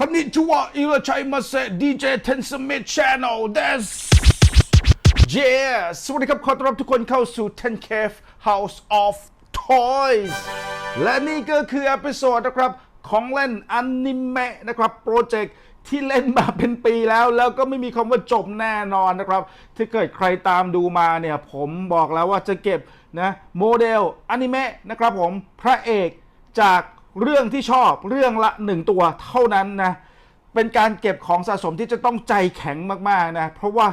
คอนนิจูวะอิรชัยมาเซดีเจเทนสมิธชานอลเดสเยสวัสดีครับ ขอต้อนรับทุกคนเข้าสู่ 10 Cave House of Toys และนี่ก็คืออพิโซดนะครับ ของเล่นอนิเมะนะครับ โปรเจกต์ที่เล่นมาเป็นปีแล้ว แล้วก็ไม่มีคำว่าจบแน่นอนนะครับ ถ้าเกิดใครตามดูมาเนี่ย ผมบอกแล้วว่าจะเก็บนะโมเดลอนิเมะนะครับผมพระเอกจาก เรื่องที่ชอบเรื่องละหนึ่งตัวเท่านั้นนะเป็นการเก็บของสะสมที่จะต้องใจแข็งมากๆนะเพราะว่า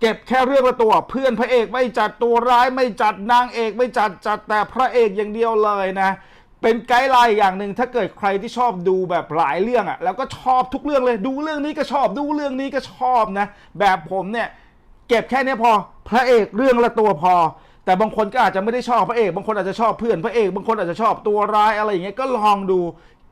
เก็บแค่เรื่องละตัว เพื่อนพระเอกไม่จัดตัวร้ายไม่จัดนางเอกไม่จัดจัดแต่พระเอกอย่างเดียวเลยนะเป็นไกด์ไลน์อย่างหนึ่งถ้าเกิดใครที่ชอบดูแบบหลายเรื่องอะ่ะแล้วก็ชอบทุกเรื่องเลย ดูเรื่องนี้ก็ชอบดูเรื่องนี้ก็ชอบนะ แบบผมเนี่ย เก็บแค่นี้พอ พระเอกเรื่องละตัวพอ แต่บางคนก็อาจจะไม่ได้ชอบพระเอก บางคนอาจจะชอบเพื่อนพระเอก บางคนอาจจะชอบตัวร้ายอะไรอย่างเงี้ย ก็ลองดู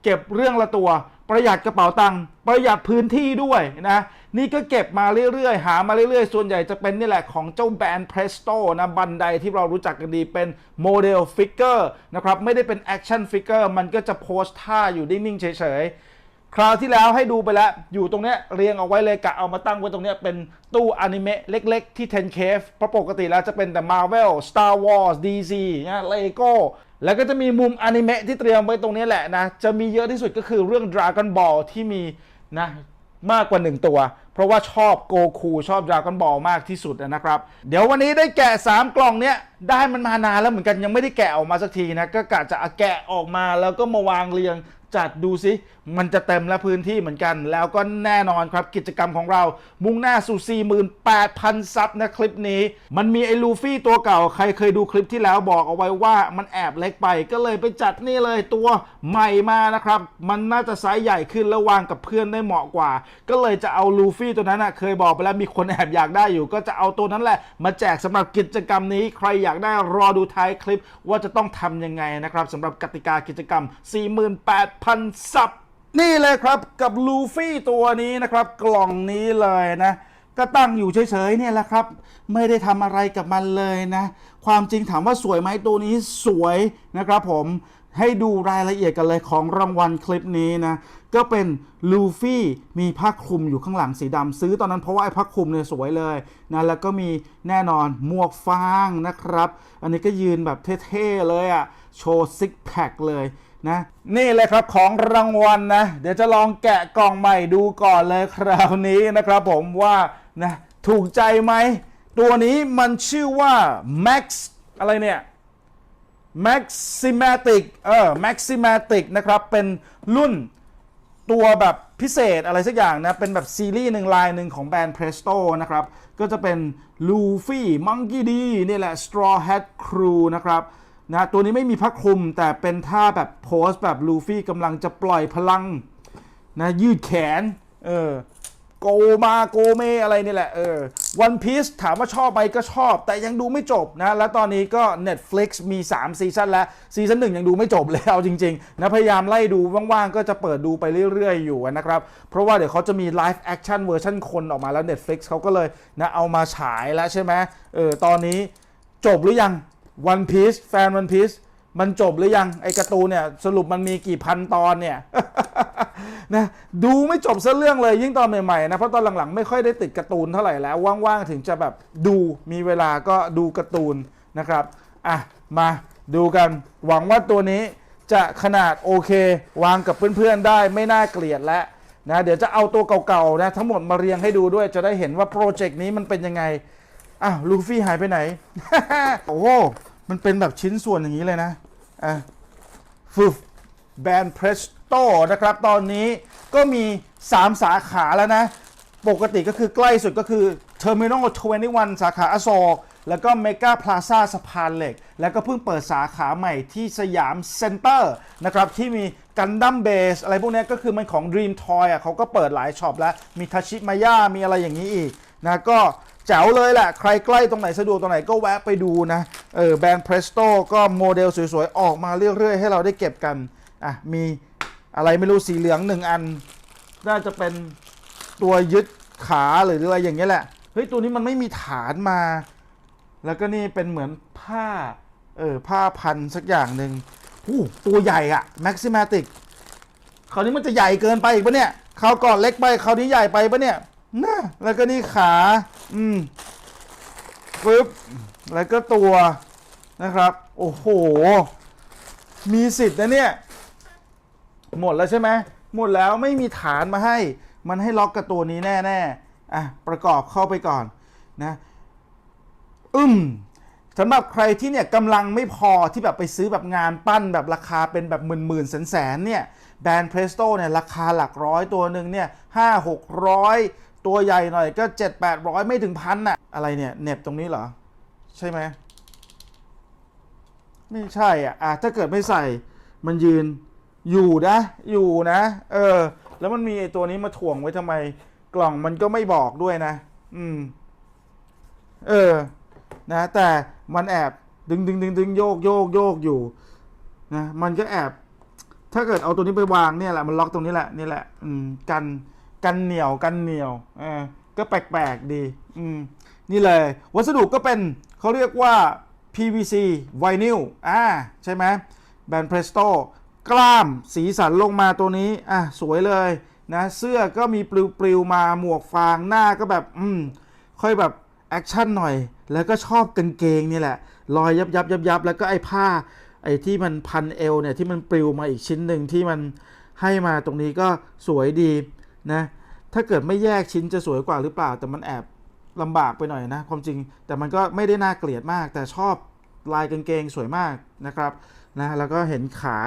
เก็บเรื่องละตัว ประหยัดกระเป๋าตังค์ ประหยัดพื้นที่ด้วยนะ นี่ก็เก็บมาเรื่อยๆ หามาเรื่อยๆ ส่วนใหญ่จะเป็นนี่แหละของเจ้าแบรนด์ Presto นะบันไดที่เรารู้จักกันดีเป็นโมเดลฟิกเกอร์นะครับ ไม่ได้เป็นแอคชั่นฟิกเกอร์ มันก็จะโพสท่าอยู่นิ่งๆเฉยๆ คราวที่แล้วให้ดูไปแล้ว อยู่ตรงเนี้ยเรียงเอาไว้เลยกะเอามาตั้งไว้ตรงเนี้ยเป็นตู้อนิเมะเล็กๆ ที่ 10 Cave เพราะปกติแล้วจะเป็นแต่ Marvel Star Wars DC นะ Lego แล้วก็จะมีมุมอนิเมะที่เตรียมไว้ตรงนี้แหละนะ จะมีเยอะที่สุดก็คือเรื่อง Dragon Ball ที่มีนะมากกว่า 1 ตัว เพราะว่าชอบโกคูชอบ Dragon Ball มากที่สุดนะครับ เดี๋ยววันนี้ได้แกะ 3 กล่องเนี้ยได้มันมานานแล้วเหมือนกันยังไม่ได้แกะออกมาสักทีนะ ก็กะจะแกะออกมาแล้วก็มาวางเรียง จัดดูสิ มันจะเต็มแล้วพื้นที่เหมือนกัน แล้วก็แน่นอนครับกิจกรรมของเรา มุ่งหน้าสู่ 48,000 ซับนะคลิปนี้ มันมีไอ้ลูฟี่ตัวเก่า ใครเคยดูคลิปที่แล้วบอกเอาไว้ว่ามันแอบเล็กไป ก็เลยไปจัดนี่เลยตัวใหม่มานะครับ มันน่าจะไซส์ใหญ่ขึ้นแล้ววางกับเพื่อนได้เหมาะกว่า ก็เลยจะเอาลูฟี่ตัวนั้นนะเคยบอกไปแล้วมีคนแอบอยากได้อยู่ ก็จะเอาตัวนั้นแหละ มาแจกสำหรับกิจกรรมนี้ ใครอยากได้รอดูท้ายคลิปว่าจะต้องทำยังไงนะครับสำหรับกติกากิจกรรม 48,000ซับนี่เลยครับกับลูฟี่ตัวนี้นะครับ กล่องนี้เลยนะ ก็ตั้งอยู่เฉยๆเนี่ยแหละครับ ไม่ได้ทำอะไรกับมันเลยนะ ความจริงถามว่าสวยไหมตัวนี้สวยนะครับผมให้ดูรายละเอียดกันเลยของรางวัลคลิปนี้นะ ก็เป็นลูฟี่มีผ้าคลุมอยู่ข้างหลังสีดำซื้อตอนนั้นเพราะว่าไอ้ผ้าคลุมเนี่ยสวยเลยนะแล้วก็มีแน่นอนหมวกฟางนะครับ อันนี้ก็ยืนแบบเท่ๆเลยอะ่ะโชว์ซิกแพคเลย นะนี่เลยครับของรางวัลนะ เดี๋ยวจะลองแกะกล่องใหม่ดูก่อนเลยคราวนี้นะครับผมว่านะถูกใจไหม ตัวนี้มันชื่อว่า Max อะไรเนี่ย Maximatic เออ Maximatic นะครับ เป็นรุ่นตัวแบบพิเศษอะไรสักอย่างนะ เป็นแบบซีรีส์หนึ่งลายหนึ่งของแบรนด์ Presto นะครับ ก็จะเป็น Luffy Monkey D นี่แหละ Straw Hat Crew นะครับ นะตัวนี้ไม่มีพักคลุมแต่เป็นท่าแบบโพสแบบลูฟี่กำลังจะปล่อยพลังนะยืดแขน เออโกมาโกเมอะไรนี่แหละเออวันพีซถามว่าชอบไหมก็ชอบ แต่ยังดูไม่จบนะ แล้วตอนนี้ก็ Netflix มี 3 ซีซั่นแล้วซีซั่นหนึ่งยังดูไม่จบเลยเอาจริงๆนะพยายามไล่ดูว่างๆ ก็จะเปิดดูไปเรื่อยๆ อยู่นะครับ เพราะว่าเดี๋ยวเขาจะมีไลฟ์แอคชั่นเวอร์ชันคนออกมาแล้ว Netflix เขาก็เลยนะเอามาฉายแล้วใช่ไหมเออตอนนี้จบหรือยัง One Piece แฟน One Piece มันจบหรือยัง ไอการ์ตูนเนี่ย สรุปมันมีกี่พันตอนเนี่ยนะดูไม่จบซะเรื่องเลยยิ่งตอนใหม่ๆนะ เพราะตอนหลังๆ ไม่ค่อยได้ติดการ์ตูนเท่าไหร่แล้ว ว่างๆ ถึงจะแบบดูมีเวลาก็ดูการ์ตูนนะครับ อะ มาดูกัน หวังว่าตัวนี้จะขนาดโอเค วางกับเพื่อนๆได้ไม่น่าเกลียดแล้วนะเดี๋ยวจะเอาตัวเก่าๆนะทั้งหมดมาเรียงให้ดูด้วยจะได้เห็นว่าโปรเจกต์นี้มันเป็นยังไง อ้าวลูฟี่หายไปไหน โอ้โหมันเป็นแบบชิ้นส่วนอย่างนี้เลยนะอะฟึบแบรนด์เพรสโตนะครับ ตอนนี้ก็มี 3 สาขาแล้วนะ ปกติก็คือใกล้สุดก็คือ Terminal 21 สาขาอโศกแล้วก็ Mega Plaza สะพานเหล็ก แล้วก็เพิ่งเปิดสาขาใหม่ที่สยามเซ็นเตอร์นะครับ ที่มีกันดั้มเบสอะไรพวกนี้ก็คือมันของ Dream Toy อะเขาก็เปิดหลายช็อปแล้ว มีทาชิมายามีอะไรอย่างนี้อีกนะก็ จ๋วเลยแหละใครใกล้ตรงไหนสะดวกตรงไหนก็แวะไปดูนะเออแบรนด์ Presto ก็โมเดลสวยๆ ออกมาเรื่อยๆ ให้เราได้เก็บกันอะมีอะไรไม่รู้สีเหลืองหนึ่งอัน น่าจะเป็นตัวยึดขาหรืออะไรอย่างเงี้ยแหละเฮ้ยตัวนี้มันไม่มีฐานมา แล้วก็นี่เป็นเหมือนผ้าเออผ้าพันสักอย่างหนึ่งหูตัวใหญ่อะ Maximatic คราวนี้มันจะใหญ่เกินไปอีกปะเนี่ยคราวก่อนเล็กไปคราวนี้ใหญ่ไปปะเนี่ย นะแล้วก็นี่ขา อืมปึ๊บ แล้วก็ตัวนะครับ โอ้โห มีสิทธิ์นะเนี่ย หมดแล้วใช่ไหม หมดแล้วไม่มีฐานมาให้ มันให้ล็อกกับตัวนี้แน่ๆ อะ ประกอบเข้าไปก่อนนะอึมสำหรับใครที่เนี่ยกำลังไม่พอที่แบบไปซื้อแบบงานปั้นแบบราคาเป็นแบบหมื่นหมื่นแสนแสนเนี่ยแบรนด์เพรสโตเนี่ยราคาหลักร้อยตัวหนึ่งเนี่ยห้าหกร้อย ตัวใหญ่หน่อยก็เจ็ดแปดร้อยไม่ถึงพันอะอะไรเนี่ยเน็บตรงนี้เหรอ ใช่ไหม ไม่ใช่อะอะถ้าเกิดไม่ใส่มันยืนอยู่นะ อยู่นะ เออ แล้วมันมีไอตัวนี้มาถ่วงไว้ทำไม กล่องมันก็ไม่บอกด้วยนะ อืม เออ นะ แต่มันแอบดึงดึงดึงดึงโยกโยกโยกอยู่ นะ มันก็แอบ ถ้าเกิดเอาตัวนี้ไปวางเนี่ยแหละ มันล็อกตรงนี้แหละ นี่แหละ อืม กัน กันเหนียวกันเหนียวเออก็แปลกๆดี อืม นี่เลย วัสดุก็เป็นเขาเรียกว่า PVC ไวนิลอ่าใช่ไหมแบรนด์ Presto กล้ามสีสันลงมาตัวนี้ อะ สวยเลยนะ เสื้อก็มีปลิวๆมาหมวกฟางหน้าก็แบบ อืม ค่อยแบบ แอคชั่นหน่อย แล้วก็ชอบกางเกงนี่แหละ รอยยับยับยับยับแล้วก็ไอ้ผ้า ไอ้ที่มันพันเอวเนี่ย ที่มันปลิวมาอีกชิ้นหนึ่งที่มันให้มาตรงนี้ก็สวยดี นะถ้าเกิดไม่แยกชิ้นจะสวยกว่าหรือเปล่า แต่มันแอบลำบากไปหน่อยนะ ความจริงแต่มันก็ไม่ได้น่าเกลียดมาก แต่ชอบลายกางเกงสวยมากนะครับนะแล้วก็เห็นขา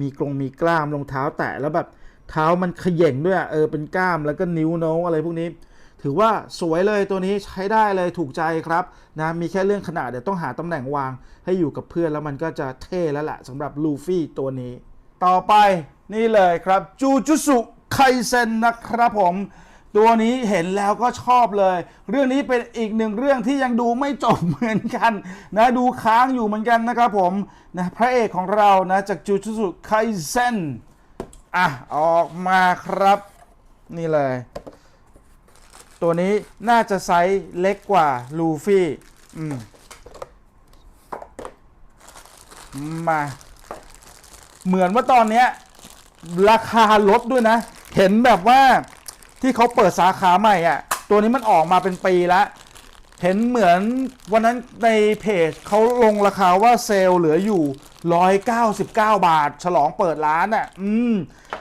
มีกรงมีกล้ามรองเท้าแตะแล้วแบบเท้ามันขย่งด้วยเออเป็นกล้ามแล้วก็นิ้วโน้งอะไรพวกนี้ ถือว่าสวยเลยตัวนี้ใช้ได้เลยถูกใจครับนะมีแค่เรื่องขนาดเดี๋ยวต้องหาตำแหน่งวางให้อยู่กับเพื่อนแล้วมันก็จะเท่แล้วแหละสำหรับลูฟี่ตัวนี้ ต่อไปนี่เลยครับจูจุสุ ไคเซนนะครับผม ตัวนี้เห็นแล้วก็ชอบเลย เรื่องนี้เป็นอีกหนึ่งเรื่องที่ยังดูไม่จบเหมือนกันนะดูค้างอยู่เหมือนกันนะครับผมนะพระเอกของเรานะจากจูจุสุไคเซนอะออกมาครับ นี่เลย ตัวนี้น่าจะไซส์เล็กกว่าลูฟี่อืมมา เหมือนว่าตอนเนี้ย ราคาลดด้วยนะ เห็นแบบว่าที่เขาเปิดสาขาใหม่อะ ตัวนี้มันออกมาเป็นปีแล้วเห็นเหมือนวันนั้นในเพจเขาลงราคาว่าเซลล์เหลืออยู่ 199 บาท ฉลองเปิดร้านอะ อืม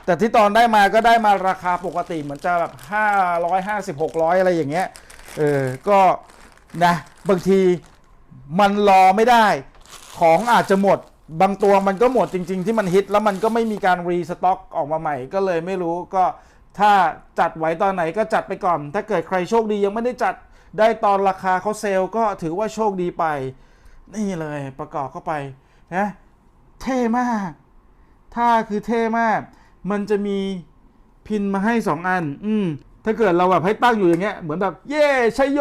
แต่ที่ตอนได้มาก็ได้มาราคาปกติเหมือนจะแบบ 550 600 อะไรอย่างเงี้ย เออ ก็นะ บางทีมันรอไม่ได้ ของอาจจะหมด บางตัวมันก็หมดจริง ๆ ที่มันฮิตแล้วมันก็ไม่มีการรีสต็อกออกมาใหม่ก็เลยไม่รู้ก็ถ้าจัดไว้ตอนไหนก็จัดไปก่อน ถ้าเกิดใครโชคดียังไม่ได้จัดได้ตอนราคาเขาเซลล์ก็ถือว่าโชคดีไป นี่เลยประกอบเข้าไปนะเท่มากถ้าคือเท่มาก มันจะมีพินมาให้สองอัน อืม ถ้าเกิดเราแบบให้ตั้งอยู่อย่างเงี้ยเหมือนแบบเย่ชัยโย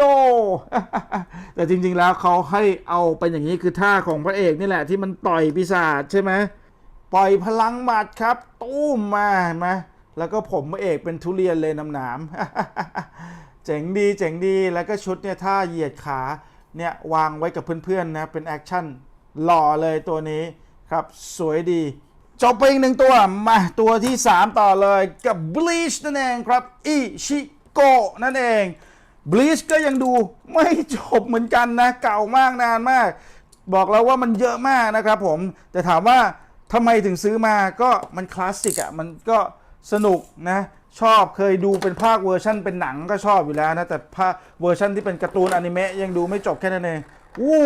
แต่จริงๆแล้วเขาให้เอาเป็นอย่างนี้คือท่าของพระเอกนี่แหละ ที่มันต่อยปีศาจใช่ไหมปล่อยพลังหมัดครับ ตู้มมาเห็นไหมแล้วก็ผมพระเอกเป็นทุเรียนเลยน้ำหนามเจ๋งดีเจ๋งดีแล้วก็ชุดเนี่ยท่าเหยียดขาเนี่ยวางไว้กับเพื่อนๆนะเป็นแอคชั่นหล่อเลยตัวนี้ครับสวยดี จบไปอีกหนึ่งตัว มาตัวที่ 3 ต่อเลยกับ Bleach นั่นเองครับอิชิโกะนั่นเอง Bleach ก็ยังดูไม่จบเหมือนกันนะ เก่ามากนานมาก บอกแล้วว่ามันเยอะมากนะครับผม แต่ถามว่าทำไมถึงซื้อมาก็มันคลาสสิกอะ มันก็สนุกนะชอบเคยดูเป็นภาคเวอร์ชั่นเป็นหนังก็ชอบอยู่แล้วนะ แต่ภาคเวอร์ชั่นที่เป็นการ์ตูนอนิเมะยังดูไม่จบแค่นั้นเองอู้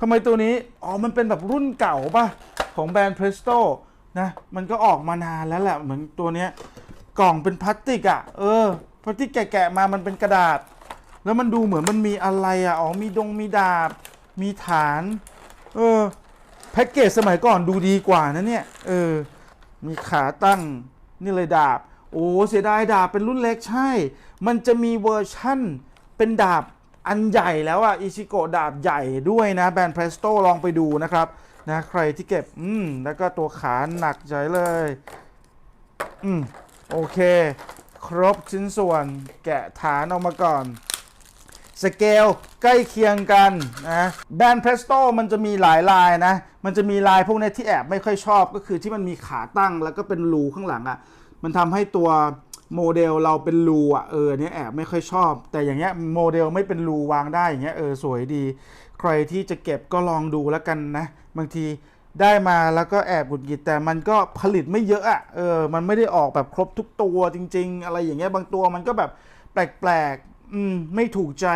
ทำไมตัวนี้ อ๋อ มันเป็นแบบรุ่นเก่าป่ะ ของแบรนด์ Presto นะมันก็ออกมานานแล้วแหละเหมือนตัวเนี้ยกล่องเป็นพลาสติกอะ เออพลาสติกแกะๆมามันเป็นกระดาษ แล้วมันดูเหมือนมันมีอะไรอะอ๋อมีดงมีดาบ มีฐาน เออแพ็กเกจสมัยก่อนดูดีกว่านะเนี่ยเออมีขาตั้งนี่เลยดาบ โอ้เสียดายดาบเป็นรุ่นเล็กใช่ มันจะมีเวอร์ชั่นเป็นดาบอันใหญ่แล้วอะอิชิโกะดาบใหญ่ด้วยนะแบรนด์เพรสโตลองไปดูนะครับ นะใครที่เก็บ อืม แล้วก็ตัวขาหนักใจเลย อืม โอเค ครบชิ้นส่วนแกะฐานออกมาก่อน สเกลใกล้เคียงกันนะแบนเพรสโตมันจะมีหลายลายนะ มันจะมีลายพวกนี้ที่แอบไม่ค่อยชอบก็คือที่มันมีขาตั้งแล้วก็เป็นรูข้างหลังอะ่ะ มันทำให้ตัวโมเดลเราเป็นรูอะเออเนี่ยแอบไม่ค่อยชอบ แต่อย่างเงี้ยโมเดลไม่เป็นรูวางได้อย่างเงี้ยเออสวยดี ใครที่จะเก็บก็ลองดูแล้วกันนะ บางทีได้มาแล้วก็แอบหงุดหงิดแต่มันก็ผลิตไม่เยอะอะเออ มันไม่ได้ออกแบบครบทุกตัวจริง ๆ อะไรอย่างเงี้ยบางตัวมันก็แบบแปลกๆอืมไม่ถูกใจ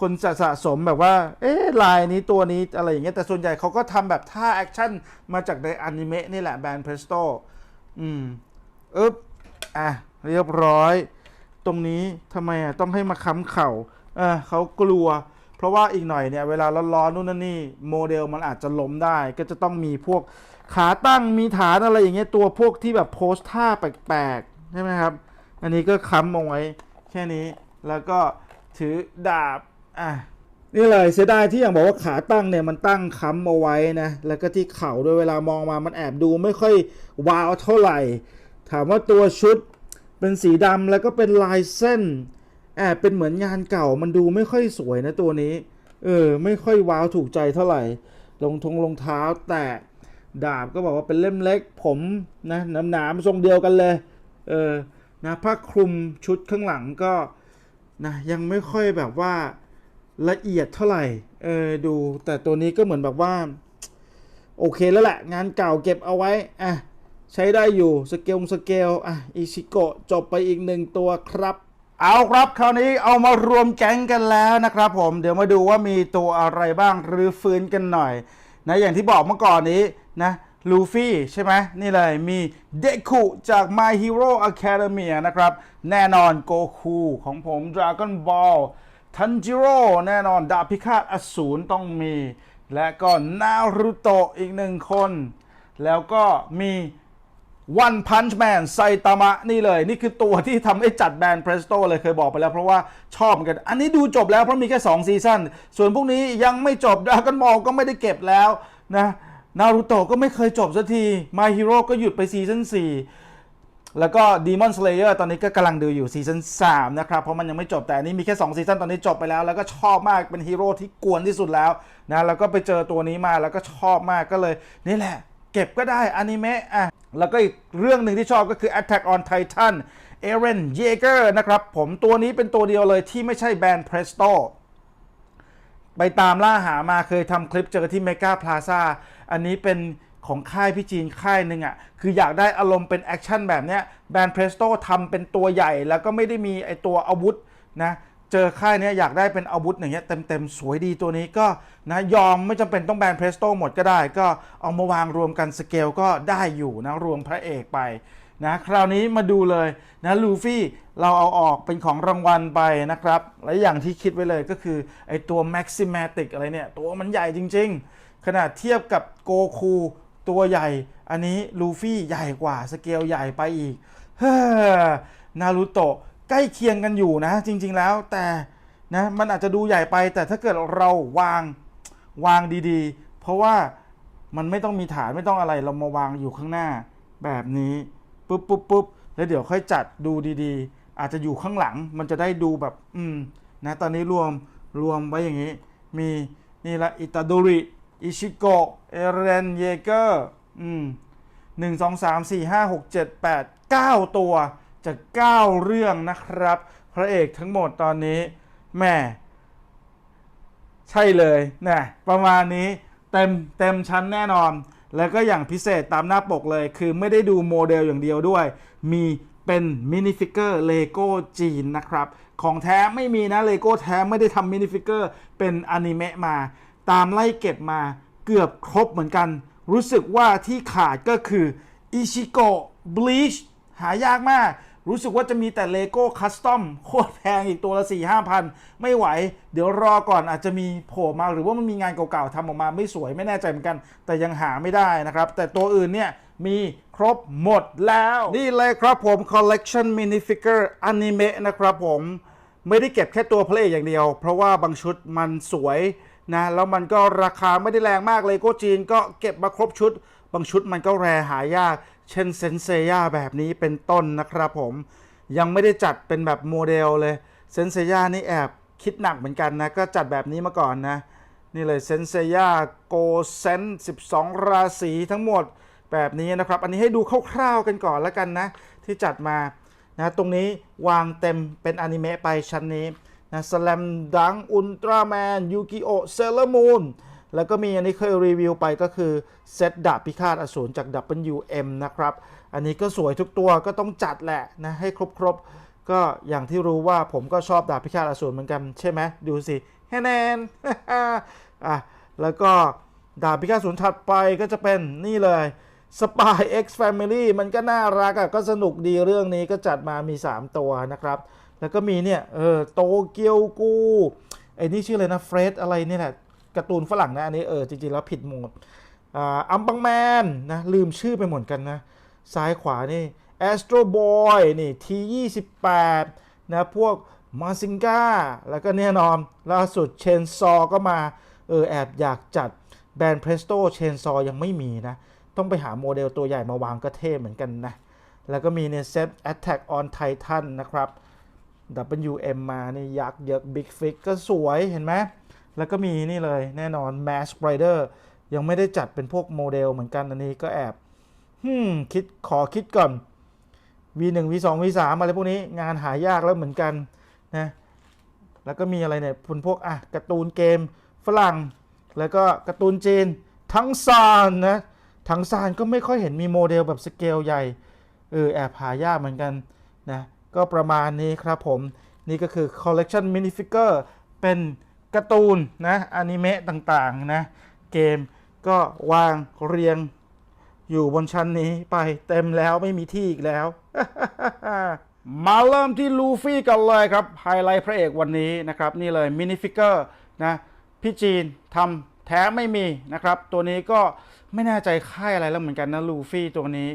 คนสะสะสมแบบว่า เอ๊ะลายนี้ตัวนี้อะไรอย่างเงี้ยแต่ส่วนใหญ่เขาก็ทำแบบท่าแอคชั่นมาจากในอนิเมะนี่แหละแบรนด์เพรสโตอืมอึ๊บอะเรียบร้อย ตรงนี้ทำไมอะต้องให้มาค้ำเข่าเออเขากลัว ราะว่าอีกหน่อยเนี่ยเวลาร้อนๆนู่นนั่นนี่โมเดลมันอาจจะล้มได้ ก็จะต้องมีพวกขาตั้งมีฐานอะไรอย่างเงี้ยตัวพวกที่แบบโพสท่าแปลกๆใช่ไหมครับ อันนี้ก็ค้ำเอาไว้แค่นี้แล้วก็ถือดาบอะนี่เลยเสียดายที่อย่างบอกว่าขาตั้งเนี่ยมันตั้งค้ำเอาไว้นะแล้วก็ที่เข่าด้วยเวลามองมามันแอบดูไม่ค่อยว้าวเท่าไหร่ ถามว่าตัวชุดเป็นสีดำแล้วก็เป็นลายเส้น แอบเป็นเหมือนงานเก่ามันดูไม่ค่อยสวยนะตัวนี้ เออ ไม่ค่อยว้าวถูกใจเท่าไหร่รองทงรองเท้าแต่ดาบก็บอกว่าเป็นเล่มเล็ก ผมนะหนามๆทรงเดียวกันเลย เออนะผ้าคลุมชุดข้างหลังก็นะยังไม่ค่อยแบบว่าละเอียดเท่าไหร่เออดูแต่ตัวนี้ก็เหมือนแบบว่า โอเคแล้วแหละงานเก่าเก็บเอาไว้อะใช้ได้อยู่สเกลสเกลอะอิชิโกะจบไปอีกหนึ่งตัวครับ เอาครับคราวนี้เอามารวมแก๊งกันแล้วนะครับ ผมเดี๋ยวมาดูว่ามีตัวอะไรบ้างหรือฟื้นกันหน่อยนะอย่างที่บอกเมื่อก่อนนี้นะลูฟี่ใช่ไหมนี่เลยมีเดคุจาก My Hero Academia นะครับ แน่นอนโกคูของผม Dragon Ball ทันจิโร่แน่นอนดาบพิฆาตอสูรต้องมี และก็นารูโตะอีกหนึ่งคน แล้วก็มี One Punch Man ไซตามะนี่เลย นี่คือตัวที่ทำให้จัดแบรนด์เพรสโตเลยเคยบอกไปแล้วเพราะว่าชอบเหมือนกัน อันนี้ดูจบแล้วเพราะมีแค่ 2 ซีซั่นส่วนพวกนี้ยังไม่จบด r a กัน Ball ก็ไม่ได้เก็บแล้วนะนารูโตะก็ไม่เคยจบสักที My Hero ก็หยุดไปซีซั่น4แล้วก็ Demon Slayer ตอนนี้ก็กำลังดูอยู่ซีซั่น3นะครับ เพราะมันยังไม่จบแต่อันนี้มีแค่ 2 ซีซั่นตอนนี้จบไปแล้ว แล้วก็ชอบมากเป็นฮีโร่ที่กวนที่สุดแล้วนะแล้วก็ไปเจอตัวนี้มาแล้วก็ชอบมากก็เลยนี่แหละ เก็บก็ได้อนิเมะอะแล้วก็อีกเรื่องหนึ่งที่ชอบก็คือ Attack on Titan เอเรนเยเกอร์นะครับ ผมตัวนี้เป็นตัวเดียวเลยที่ไม่ใช่แบรนด์ Presto ไปตามล่าหามาเคยทำคลิปเจอที่เมกาพลาซาอันนี้เป็นของค่ายพี่จีนค่ายหนึ่งอะ่ะ คืออยากได้อารมณ์เป็นแอคชั่นแบบเนี้ยแบรนด์เพรสโตทำเป็นตัวใหญ่แล้วก็ไม่ได้มีไอตัวอาวุธนะ เจอค่ายเนี้ยอยากได้เป็นอาวุธอย่างเงี้ยเต็มๆ สวยดีตัวนี้ก็นะยอมไม่จำเป็นต้องแบนเพรสโตหมดก็ได้ ก็เอามาวางรวมกันสเกลก็ได้อยู่นะรวมพระเอกไปนะคราวนี้มาดูเลยนะลูฟี่เราเอาออกเป็นของรางวัลไปนะครับ และอย่างที่คิดไว้เลยก็คือไอตัว Maximatic อะไรเนี่ย ตัวมันใหญ่จริงๆ ขนาดเทียบกับโกคูตัวใหญ่ อันนี้ลูฟี่ใหญ่กว่าสเกลใหญ่ไปอีกเฮ้อนารูโตะ ใกล้เคียงกันอยู่นะ จริง ๆ แล้วแต่นะมันอาจจะดูใหญ่ไป แต่ถ้าเกิดเราวางวางดีๆ เพราะว่ามันไม่ต้องมีฐานไม่ต้องอะไรเรามาวางอยู่ข้างหน้า แบบนี้ปุ๊บปุ๊บปุ๊บแล้วเดี๋ยวค่อยจัดดูดีๆ อาจจะอยู่ข้างหลังมันจะได้ดูแบบ อืมนะตอนนี้รวมรวมไว้อย่างนี้ มีนี่ละอิตาโดริอิชิโกะเอเรนเยเกอร์อืมหนึ่งสองสามสี่ห้าหกเจ็ดแปดเก้าตัว จากเก้าเรื่องนะครับ พระเอกทั้งหมดตอนนี้แม่ใช่เลยนะประมาณนี้เต็มเต็มชั้นแน่นอน แล้วก็อย่างพิเศษตามหน้าปกเลย คือไม่ได้ดูโมเดลอย่างเดียวด้วย มีเป็นมินิฟิกเกอร์เลโก้จีนนะครับ ของแท้ไม่มีนะเลโก้แท้ไม่ได้ทำมินิฟิกเกอร์เป็นอนิเมะมา ตามไล่เก็บมาเกือบครบเหมือนกัน รู้สึกว่าที่ขาดก็คืออิชิโกะบลีชหายากมาก รู้สึกว่าจะมีแต่เลโก้คัสตอมโคตรแพงอีกตัวละ4 5พันไม่ไหว เดี๋ยวรอก่อนอาจจะมีโผล่มาหรือว่ามันมีงานเก่าๆทำออกมาไม่สวยไม่แน่ใจเหมือนกัน แต่ยังหาไม่ได้นะครับ แต่ตัวอื่นเนี่ยมีครบหมดแล้ว นี่เลยครับผม Collection Minifigure Anime นะครับผม ไม่ได้เก็บแค่ตัวเพลย์อย่างเดียว เพราะว่าบางชุดมันสวยนะแล้วมันก็ราคาไม่ได้แรงมากเลยโก้จีนก็เก็บมาครบชุด บางชุดมันก็แรหายาก เช่นเซนเซย่าแบบนี้เป็นต้นนะครับผมยังไม่ได้จัดเป็นแบบโมเดลเลยเซนเซย่านี่แอบคิดหนักเหมือนกันนะ ก็จัดแบบนี้มาก่อนนะ นี่เลยเซนเซย่าโกเซน12 ราศีทั้งหมดแบบนี้นะครับ อันนี้ให้ดูคร่าวๆกันก่อนแล้วกันนะ ที่จัดมานะตรงนี้วางเต็มเป็นอนิเมะไปชั้นนี้นะสแลมดังอุลตร้าแมนยูกิโอเซเลมูน แล้วก็มีอันนี้เคยรีวิวไปก็คือเซตดาบพิฆาตอสูรจาก WM นะครับ อันนี้ก็สวยทุกตัวก็ต้องจัดแหละนะให้ครบๆ ก็อย่างที่รู้ว่าผมก็ชอบดาบพิฆาตอสูรเหมือนกันใช่ไหมดูสิแฮแนนอะแล้วก็ดาบพิฆาตอสูรถัดไปก็จะเป็นนี่เลย Spy X Family มันก็น่ารักอะก็สนุกดีเรื่องนี้ก็จัดมามี 3 ตัวนะครับ แล้วก็มีเนี่ยเออโตเกียวกูไอ้นี่ชื่ออะไรนะเฟรดอะไรนี่แหละ การ์ตูนฝรั่งนะอันนี้เออจริงๆแล้วผิดหมดอ่าอัมบังแมนนะลืมชื่อไปหมดกันนะ ซ้ายขวานี่ Astro Boy นี่ T28 นะ พวกมาซิงกาแล้วก็แน่นอนล่าสุดเชนซอก็มา เออแอบอยากจัดแบรนด์ Presto เชนซอยังไม่มีนะ ต้องไปหาโมเดลตัวใหญ่มาวางก็เท่เหมือนกันนะ แล้วก็มีเนี่ยเซต Attack on Titan นะครับ WM มานี่ยักษ์เยอะ Big Fix ก็สวยเห็นไหม แล้วก็มีนี่เลยแน่นอน Mask Rider ยังไม่ได้จัดเป็นพวกโมเดลเหมือนกันอันนี้ก็แอบฮึมคิดขอคิดก่อน V1 V2 V3 อะไรพวกนี้งานหายากแล้วเหมือนกันนะแล้วก็มีอะไรเนี่ยพวกพวกอะการ์ตูนเกมฝรั่ง แล้วก็การ์ตูนจีน ทั้งซานนะทั้งซานก็ไม่ค่อยเห็นมีโมเดลแบบสเกลใหญ่เออแอบหายากเหมือนกันนะก็ประมาณนี้ครับผม นี่ก็คือ Collection Minifigure เป็น การ์ตูนนะอนิเมะต่างๆนะเกมก็วางเรียงอยู่บนชั้นนี้ไปเต็มแล้วไม่มีที่อีกแล้ว มาเริ่มที่ลูฟี่กันเลยครับ ไฮไลท์พระเอกวันนี้นะครับ นี่เลยมินิฟิกเกอร์นะพี่จีนทำแท้ไม่มีนะครับ ตัวนี้ก็ไม่แน่ใจค่ายอะไรแล้วเหมือนกันนะลูฟี่ตัวนี้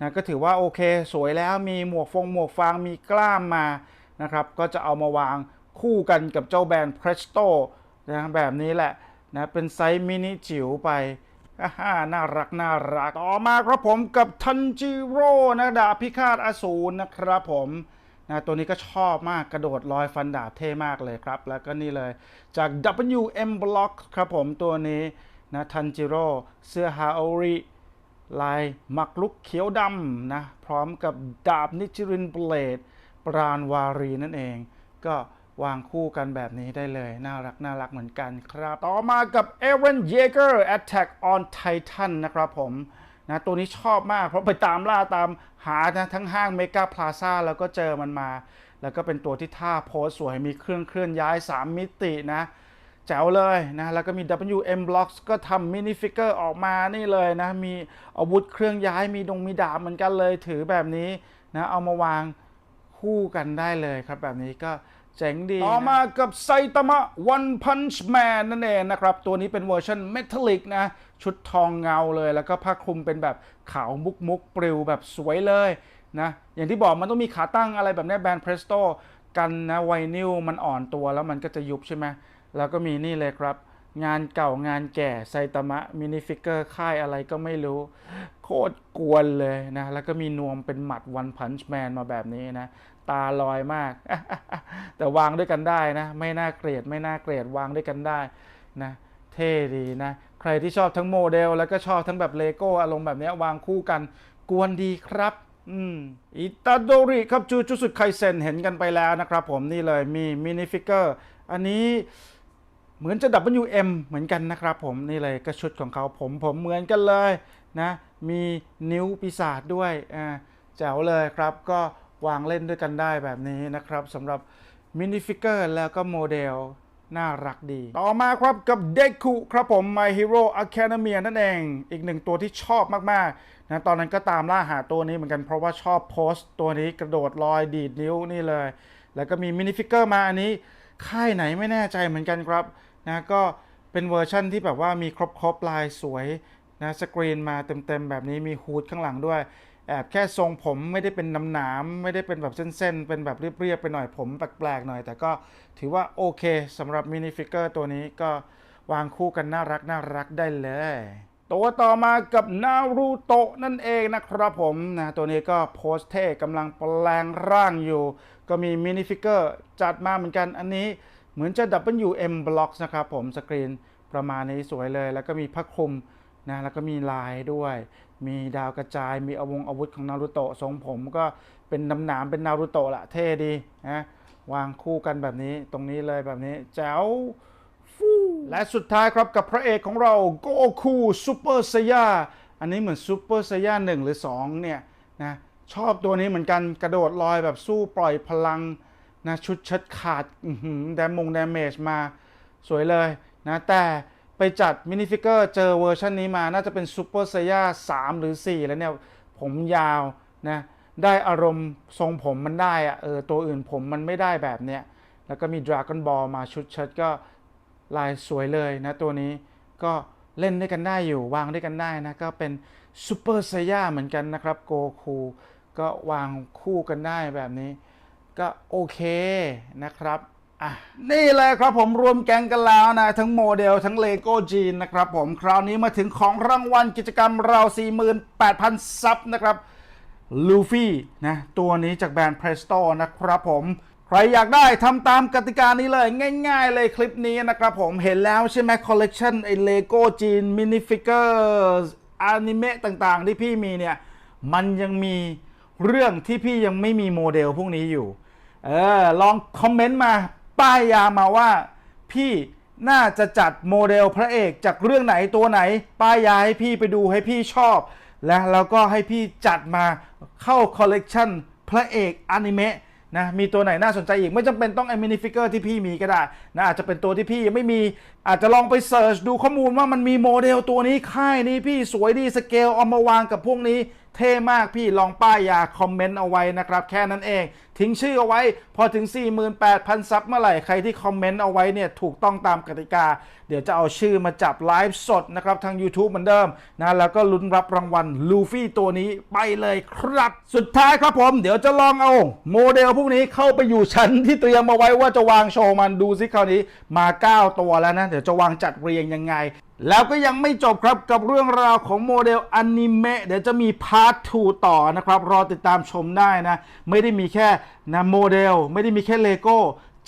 นะก็ถือว่าโอเคสวยแล้วมีหมวกฟงหมวกฟางมีกล้ามมานะครับ ก็จะเอามาวาง คู่กันกับเจ้าแบรนด์ Presto นะแบบนี้แหละนะเป็นไซส์มินิจิ๋วไปอ่าฮ่าน่ารักน่ารัก ต่อมาครับผมกับทันจิโร่นะดาบพิฆาตอสูรนะครับผมนะตัวนี้ก็ชอบมากกระโดดลอยฟันดาบเท่มากเลยครับ แล้วก็นี่เลยจาก WM Block ครับผมตัวนี้นะทันจิโร่เสื้อฮาโอริลายมักลุกเขียวดำนะ พร้อมกับดาบนิจิรินเบลดปราณวารีนั่นเอง ก็ วางคู่กันแบบนี้ได้เลย น่ารักน่ารักเหมือนกันครับ ต่อมากับ a a r o n j a g e r Attack on Titan นะครับผมนะตัวนี้ชอบมากเพราะไปตามล่าตามหานะทั้งห้างเมกาพลาซาแล้วก็เจอมันมา แล้วก็เป็นตัวที่ท่าโพสสวยมีเครื่องเคลื่อนย้าย 3 มิตินะ แจ๋วเลยนะ แล้วก็มี WM Blocks ก็ทำมินิฟิกเกอร์ออกมานี่เลยนะ มีอาวุธเครื่องย้ายมีดงมีดาบเหมือนกันเลยถือแบบนี้นะเอามาวางคู่กันได้เลยครับแบบนี้ก็ เจ๋งดีต่อมากับไซตามะ One Punch Man นั่นเองนะครับ ตัวนี้เป็นเวอร์ชันเมทัลลิกนะ ชุดทองเงาเลย แล้วก็ผ้าคลุมเป็นแบบขาวมุกมุกปลิวแบบสวยเลยนะ อย่างที่บอกมันต้องมีขาตั้งอะไรแบบนี้แบรนด์ Presto กันนะไวนิลมันอ่อนตัวแล้วมันก็จะยุบใช่ไหม แล้วก็มีนี่เลยครับ งานเก่างานแก่ไซตามะมินิฟิกเกอร์ค่ายอะไรก็ไม่รู้ โคตรกวนเลยนะ แล้วก็มีนวมเป็นหมัดวันพันช์แมนมาแบบนี้นะ ตาลอยมาก แต่วางด้วยกันได้นะ ไม่น่าเกลียดไม่น่าเกลียดวางด้วยกันได้นะเท่ดีนะ ใครที่ชอบทั้งโมเดล แล้วก็ชอบทั้งแบบเลโก้อารมณ์แบบนี้วางคู่กัน กวนดีครับอืมอิตาโดริครับจูจุสุดไคเซนเห็นกันไปแล้วนะครับผมนี่เลยมีมินิฟิกเกอร์อันนี้เหมือนจะ WM เหมือนกันนะครับผมนี่เลยก็ชุดของเขาผมผมเหมือนกันเลยนะ มีนิ้วปีศาจด้วยอ่าแจ๋วเลยครับก็ วางเล่นด้วยกันได้แบบนี้นะครับสำหรับมินิฟิกเกอร์แล้วก็โมเดลน่ารักดี ต่อมาครับกับเดคุครับผม My Hero Academia นั่นเอง อีกหนึ่งตัวที่ชอบมากๆนะตอนนั้นก็ตามล่าหาตัวนี้เหมือนกันเพราะว่าชอบโพสต์ตัวนี้กระโดดลอยดีดนิ้วนี่เลย แล้วก็มีมินิฟิกเกอร์มาอันนี้ ค่ายไหนไม่แน่ใจเหมือนกันครับนะก็เป็นเวอร์ชั่นที่แบบว่ามีครบครบๆลายสวยนะสกรีนมาเต็มๆ แบบนี้มีฮูดข้างหลังด้วย แอบแค่ทรงผมไม่ได้เป็นน้ำหนามไม่ได้เป็นแบบเส้นๆ เป็นแบบเรียบๆ ไปหน่อยผมแปลกๆ หน่อย แต่ก็ถือว่าโอเคสำหรับมินิฟิกเกอร์ตัวนี้ก็วางคู่กันน่ารักน่ารักได้เลย ตัวต่อมากับนารูโตะนั่นเองนะครับผมนะตัวนี้ก็โพสเท่กำลังแปลงร่างอยู่ ก็มีมินิฟิกเกอร์จัดมาเหมือนกันอันนี้เหมือนจะ WM Blocks นะครับผมสกรีนประมาณนี้สวยเลย แล้วก็มีผ้าคลุม นะแล้วก็มีลายด้วย มีดาวกระจายมีอาวงอาวุธของนารูโตะทรงผมก็เป็นน้ำหนามเป็นนารูโตะละเท่ดีนะวางคู่กันแบบนี้ตรงนี้เลยแบบนี้แจ๋วฟูและสุดท้ายครับกับพระเอกของเราโกคูซูเปอร์ไซยาอันนี้เหมือนซูเปอร์ไซยาหนึ่งหรือสองเนี่ยนะชอบตัวนี้เหมือนกันกระโดดลอยแบบสู้ปล่อยพลังนะชุดเชัดขาดแดมมงแดมเมจมาสวยเลยนะแต่ ไปจัดมินิฟิกเกอร์เจอเวอร์ชันนี้มาน่าจะเป็นซูเปอร์ไซย่า3หรือ 4 แล้วเนี่ย ผมยาวนะได้อารมณ์ทรงผมมันได้อะเออตัวอื่นผมมันไม่ได้แบบเนี้ย แล้วก็มีดราก้อนบอลมาชุดเชิดก็ลายสวยเลยนะตัวนี้ก็เล่นด้วยกันได้อยู่วางด้วยกันได้นะ ก็เป็นซูเปอร์ไซย่าเหมือนกันนะครับโกคูก็วางคู่กันได้แบบนี้ ก็โอเคนะครับ นี่เลยครับผมรวมแกงกันแล้วนะ ทั้งโมเดลทั้งเลโก้จีนนะครับผมคราวนี้มาถึงของรางวัลกิจกรรมเรา 48,000 ซับนะครับลูฟี่นะตัวนี้จากแบรนด์ Presto นะครับผมใครอยากได้ทำตามกติกานี้เลย ง่ายๆเลยคลิปนี้นะครับผมเห็นแล้วใช่ไหมคอลเลกชันไอเลโก้จีนมินิฟิกเกอร์อนิเมะต่างๆ ที่พี่มีเนี่ย มันยังมีเรื่องที่พี่ยังไม่มีโมเดลพวกนี้อยู่ เออลองคอมเมนต์มา ป้ายยามาว่า พี่น่าจะจัดโมเดลพระเอกจากเรื่องไหนตัวไหน ป้ายยาให้พี่ไปดูให้พี่ชอบ และแล้วก็ให้พี่จัดมาเข้าคอลเลกชันพระเอกอนิเมะนะมีตัวไหนน่าสนใจอีก ไม่จำเป็นต้องไอมินิฟิกเกอร์ที่พี่มีก็ได้นะอาจจะเป็นตัวที่พี่ยังไม่มีอาจจะลองไปเสิร์ชดูข้อมูลว่ามันมีโมเดลตัวนี้ค่ายนี้พี่สวยดีสเกลเอามาวางกับพวกนี้ เท่มากพี่ลองป้ายยาคอมเมนต์เอาไว้นะครับ แค่นั้นเอง ทิ้งชื่อเอาไว้ พอถึง 48,000 ซับเมื่อไหร่ ใครที่คอมเมนต์เอาไว้เนี่ยถูกต้องตามกติกา เดี๋ยวจะเอาชื่อมาจับไลฟ์สดนะครับ ทาง YouTube เหมือนเดิมนะแล้วก็ลุ้นรับรางวัลลูฟี่ตัวนี้ไปเลยครับ สุดท้ายครับผม เดี๋ยวจะลองเอา โมเดลพวกนี้เข้าไปอยู่ชั้นที่เตรียมมาไว้ว่าจะวางโชว์มันดูซิคราวนี้มา 9 ตัวแล้วนะเดี๋ยวจะวางจัดเรียงยังไง แล้วก็ยังไม่จบครับกับเรื่องราวของโมเดลอนิเมะเดี๋ยวจะมีพาร์ท 2 ต่อนะครับ รอติดตามชมได้นะ ไม่ได้มีแค่นะโมเดล ไม่ได้มีแค่เลโก้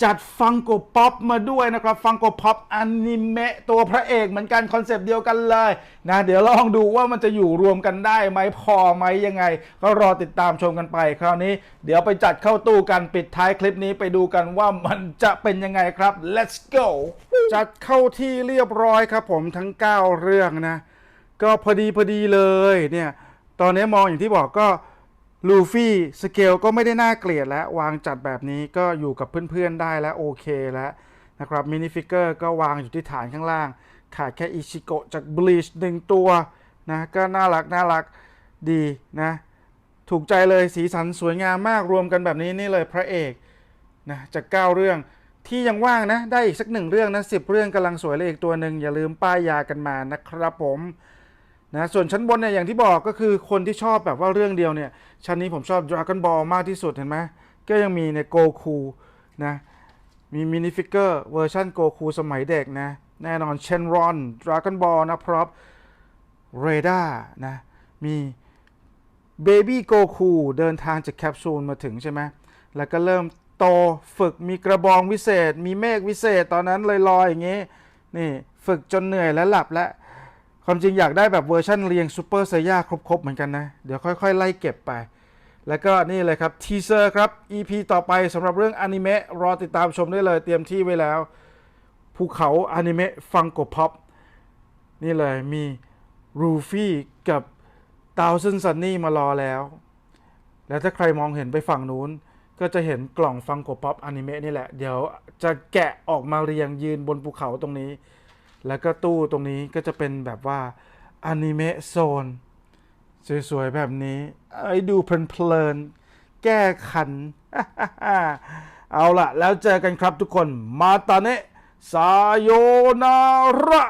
จัดฟังโกป๊อปมาด้วยนะครับ ฟังโกป๊อปอนิเมะตัวพระเอกเหมือนกันคอนเซปต์เดียวกันเลยนะเดี๋ยวลองดูว่ามันจะอยู่รวมกันได้ไหมพอไหมยังไง ก็รอติดตามชมกันไป คราวนี้เดี๋ยวไปจัดเข้าตู้กันปิดท้ายคลิปนี้ไปดูกันว่ามันจะเป็นยังไงครับ let's go จัดเข้าที่เรียบร้อยครับผมทั้ง 9 เรื่องนะ ก็พอดีพอดีเลยเนี่ยตอนนี้มองอย่างที่บอกก็ ลูฟี่สเกลก็ไม่ได้น่าเกลียดแล้ววางจัดแบบนี้ก็อยู่กับเพื่อนๆได้แล้วโอเคแล้วนะครับมินิฟิกเกอร์ก็วางอยู่ที่ฐานข้างล่าง ขาดแค่อิชิโกะจากบลีชหนึ่งตัวนะก็น่ารักน่ารักดีนะถูกใจเลยสีสันสวยงามมากรวมกันแบบนี้นี่เลยพระเอกนะจาก9เรื่องที่ยังว่างนะ ได้อีกสักหนึ่งเรื่องนะสิเรื่องกำลังสวยเลยอีกตัวหนึ่งอย่าลืมป้ายยากันมานะครับผม นะส่วนชั้นบนเนี่ยอย่างที่บอกก็คือคนที่ชอบแบบว่าเรื่องเดียวเนี่ยชั้นนี้ผมชอบ Dragon Ball มากที่สุดเห็นไหมก็ยังมีในโกคูนะมีมินิฟิกเกอร์เวอร์ชันโกคูสมัยเด็กนะแน่นอนเชนรอน Dragon Ball นะพร็อพเรดาร์นะมีเบบี้โกคูเดินทางจากแคปซูลมาถึงใช่ไหมแล้วก็เริ่มโตฝึกมีกระบองวิเศษ มีเมฆวิเศษตอนนั้นลอยๆอย่างงี้นี่ฝึกจนเหนื่อยแล้วหลับแล้ว ความจริงอยากได้แบบเวอร์ชันเรียงซูเปอร์ไซย่าครบๆเหมือนกันนะ เดี๋ยวค่อยๆ ไล่เก็บไป แล้วก็นี่เลยครับทีเซอร์ครับ EP ต่อไปสำหรับเรื่องอนิเมะรอติดตามชมได้เลยเตรียมที่ไว้แล้ว ภูเขาอนิเมะฟังโกพ็อปนี่เลยมีรูฟี่กับตาวซึนซันนี่มารอแล้ว แล้วถ้าใครมองเห็นไปฝั่งนู้น ก็จะเห็นกล่องฟังโกป๊อปอนิเมะนี่แหละ เดี๋ยวจะแกะออกมาเรียงยืนบนภูเขาตรงนี้ แล้วก็ตู้ตรงนี้ก็จะเป็นแบบว่าอนิเมะโซน สวย ๆ แบบนี้ไอ้ดูเพลินๆแก้ขัน เอาล่ะ แล้วเจอกันครับทุกคนมาตาเนะ สายโยนาระ